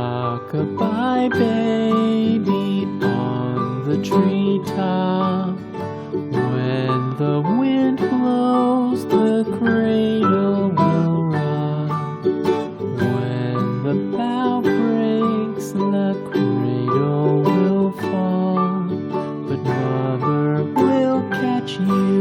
Rockabye baby on the treetop. 是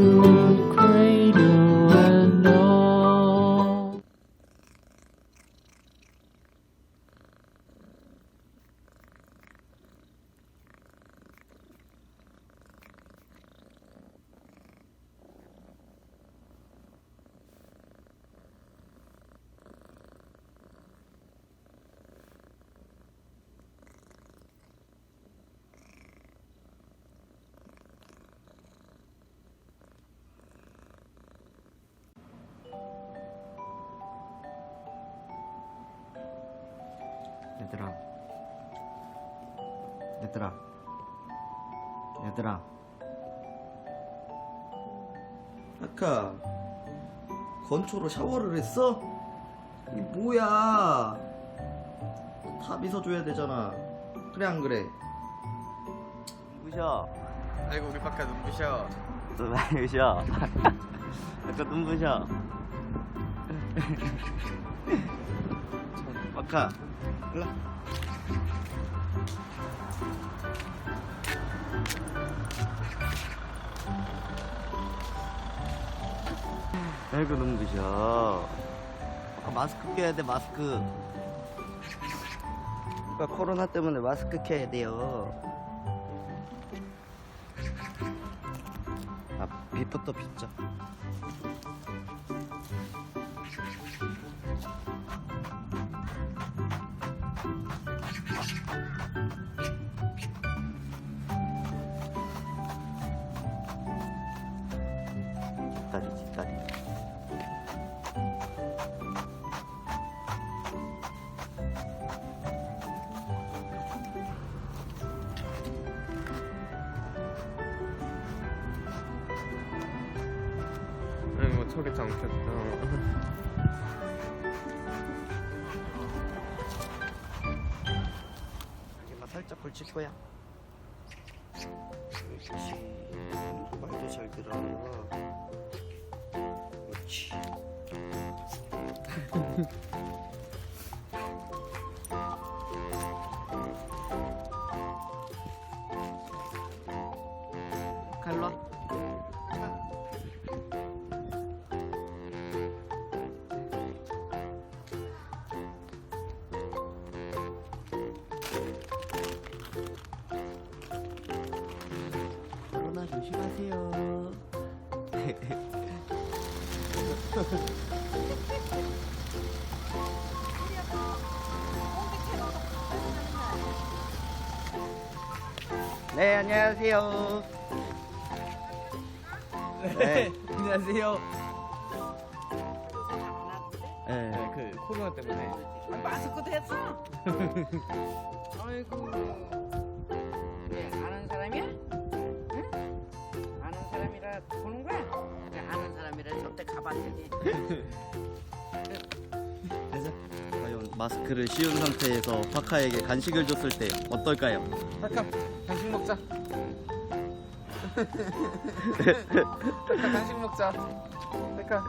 얘들아 얘들아 얘들아 아까 건초로 샤워를 했어? 이 뭐야 다 빗어줘야 되잖아 그래 안 그래? 눈부셔. 아이고 우리 바깥 눈부셔 눈부셔. 아까 눈부셔. 바카 일로 와. 아이고 눈부셔. 아까 마스크 껴야 돼 마스크. 아까 코로나 때문에 마스크 껴야 돼요. 아 빛부터 빗자. 아이고 저게 잠겼다 여기만 살짝 걸칠 거야. 그렇지. 말도 잘 들어요. 그렇지. 갈로. 조심하세요. 네, 안녕하세요. 네, 안녕하세요 네. 네, 그 코로나 때문에 마스크도 했어? 아이고 그래서 과연 마스크를 씌운 상태에서 파카에게 간식을 줬을 때 어떨까요? 잠깐 간식 먹자. 잠깐 간식 먹자. 잠깐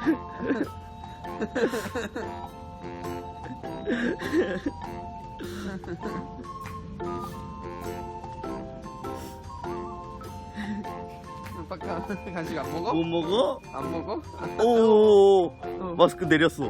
잠깐 간식 안 먹어? 못 먹어? 안 먹어? 오, 마스크 내렸어.